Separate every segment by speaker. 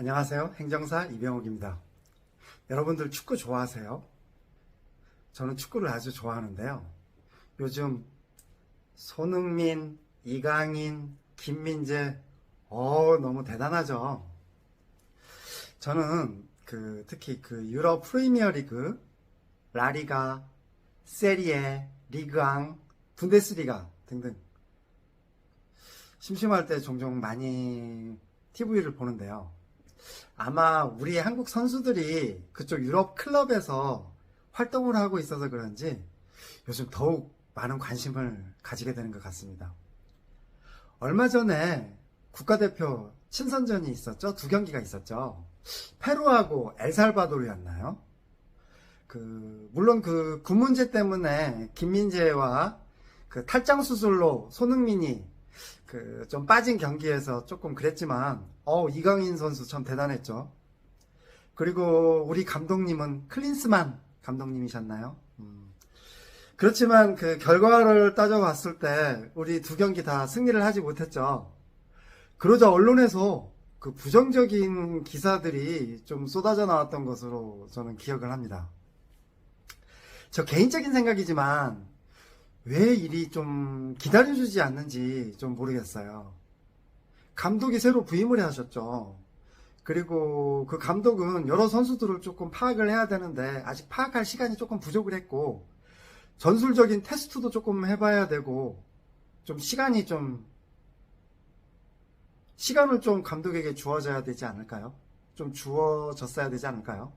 Speaker 1: 안녕하세요. 행정사 이병욱입니다. 여러분들 축구 좋아하세요? 저는 축구를 아주 좋아하는데요. 요즘 손흥민, 이강인, 김민재, 어, 너무 대단하죠? 저는 그, 특히 그 유럽 프리미어 리그, 라리가, 세리에, 리그앙, 분데스리가 등등 심심할 때 종종 많이 TV를 보는데요. 아마 우리 한국 선수들이 그쪽 유럽 클럽에서 활동을 하고 있어서 그런지 요즘 더욱 많은 관심을 가지게 되는 것 같습니다. 얼마 전에 국가대표 친선전이 있었죠. 두 경기가 있었죠. 페루하고 엘살바도르였나요? 그 물론 그 군 문제 때문에 김민재와 그 탈장 수술로 손흥민이 그 좀 빠진 경기에서 조금 그랬지만 어 이강인 선수 참 대단했죠. 그리고 우리 감독님은 클린스만 감독님이셨나요? 음. 그렇지만 그 결과를 따져봤을 때 우리 두 경기 다 승리를 하지 못했죠. 그러자 언론에서 그 부정적인 기사들이 좀 쏟아져 나왔던 것으로 저는 기억을 합니다. 저 개인적인 생각이지만 왜 일이 좀 기다려주지 않는지 좀 모르겠어요. 감독이 새로 부임을 하셨죠. 그리고 그 감독은 여러 선수들을 조금 파악을 해야 되는데 아직 파악할 시간이 조금 부족을 했고 전술적인 테스트도 조금 해봐야 되고 좀 시간이 좀 시간을 좀 감독에게 주어져야 되지 않을까요? 좀 주어졌어야 되지 않을까요?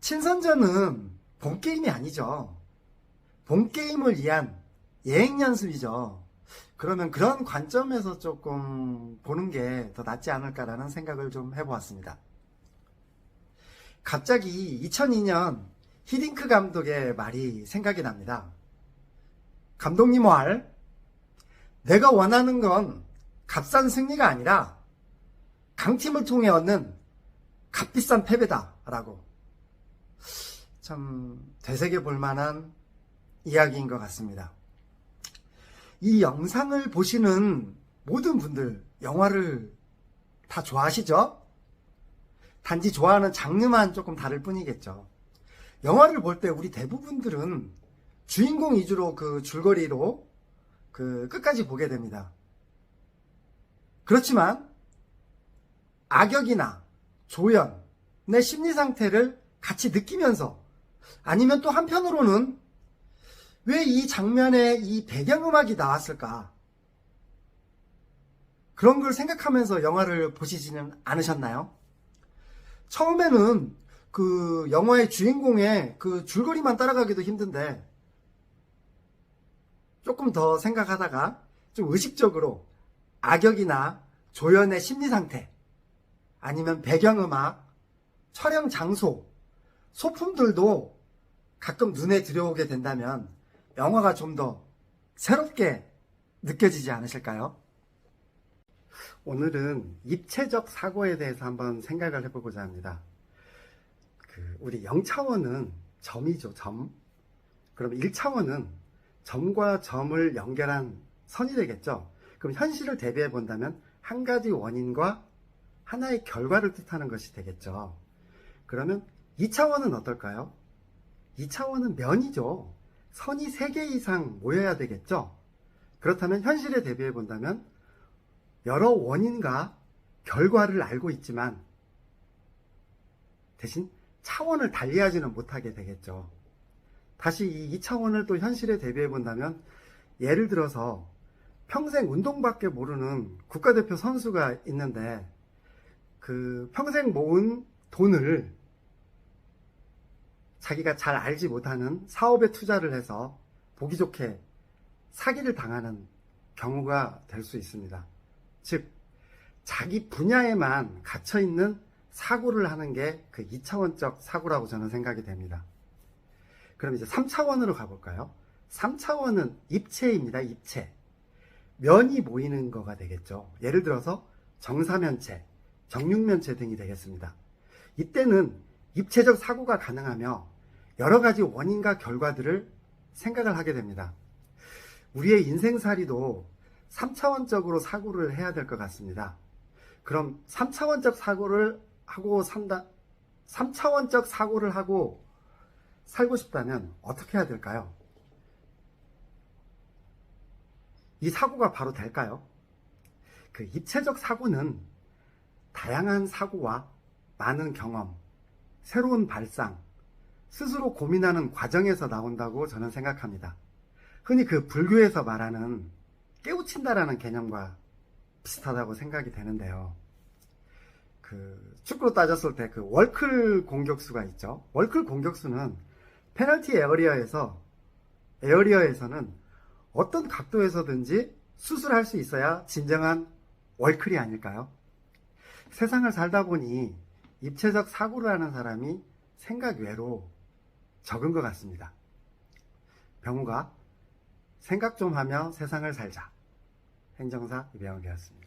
Speaker 1: 친선전은 본 게임이 아니죠. 본 게임을 위한 예행 연습이죠. 그러면 그런 관점에서 조금 보는 게 더 낫지 않을까라는 생각을 좀 해보았습니다. 갑자기 2002년 히딩크 감독의 말이 생각이 납니다. 감독님 말, 내가 원하는 건 값싼 승리가 아니라 강팀을 통해 얻는 값비싼 패배다. 라고. 참 되새겨 볼 만한 이야기인 것 같습니다. 이 영상을 보시는 모든 분들 영화를 다 좋아하시죠? 단지 좋아하는 장르만 조금 다를 뿐이겠죠. 영화를 볼 때 우리 대부분들은 주인공 위주로 그 줄거리로 그 끝까지 보게 됩니다. 그렇지만 악역이나 조연의 심리 상태를 같이 느끼면서 아니면 또 한편으로는 왜 이 장면에 이 배경음악이 나왔을까? 그런 걸 생각하면서 영화를 보시지는 않으셨나요? 처음에는 그 영화의 주인공의 그 줄거리만 따라가기도 힘든데 조금 더 생각하다가 좀 의식적으로 악역이나 조연의 심리 상태 아니면 배경음악, 촬영 장소, 소품들도 가끔 눈에 들여오게 된다면 영화가 좀 더 새롭게 느껴지지 않으실까요? 오늘은 입체적 사고에 대해서 한번 생각을 해보고자 합니다. 그 우리 0차원은 점이죠, 점. 그럼 1차원은 점과 점을 연결한 선이 되겠죠. 그럼 현실을 대비해 본다면 한 가지 원인과 하나의 결과를 뜻하는 것이 되겠죠. 그러면 2차원은 어떨까요? 2차원은 면이죠. 선이 3개 이상 모여야 되겠죠. 그렇다면 현실에 대비해 본다면 여러 원인과 결과를 알고 있지만 대신 차원을 달리하지는 못하게 되겠죠. 다시 이 2차원을 또 현실에 대비해 본다면 예를 들어서 평생 운동밖에 모르는 국가대표 선수가 있는데 그 평생 모은 돈을 자기가 잘 알지 못하는 사업에 투자를 해서 보기 좋게 사기를 당하는 경우가 될 수 있습니다. 즉, 자기 분야에만 갇혀 있는 사고를 하는 게 그 2차원적 사고라고 저는 생각이 됩니다. 그럼 이제 3차원으로 가볼까요? 3차원은 입체입니다, 입체. 면이 모이는 거가 되겠죠. 예를 들어서 정사면체, 정육면체 등이 되겠습니다. 이때는 입체적 사고가 가능하며 여러 가지 원인과 결과들을 생각을 하게 됩니다. 우리의 인생살이도 3차원적으로 사고를 해야 될 것 같습니다. 그럼 3차원적 사고를 하고 산다, 3차원적 사고를 하고 살고 싶다면 어떻게 해야 될까요? 이 사고가 바로 될까요? 그 입체적 사고는 다양한 사고와 많은 경험, 새로운 발상, 스스로 고민하는 과정에서 나온다고 저는 생각합니다. 흔히 그 불교에서 말하는 깨우친다라는 개념과 비슷하다고 생각이 되는데요. 그 축구로 따졌을 때 그 월클 공격수가 있죠. 월클 공격수는 페널티 에어리어에서 에어리어에서는 어떤 각도에서든지 수술할 수 있어야 진정한 월클이 아닐까요? 세상을 살다 보니 입체적 사고를 하는 사람이 생각 외로 적은 것 같습니다. 병우가 생각 좀 하며 세상을 살자. 행정사 이배영이었습니다.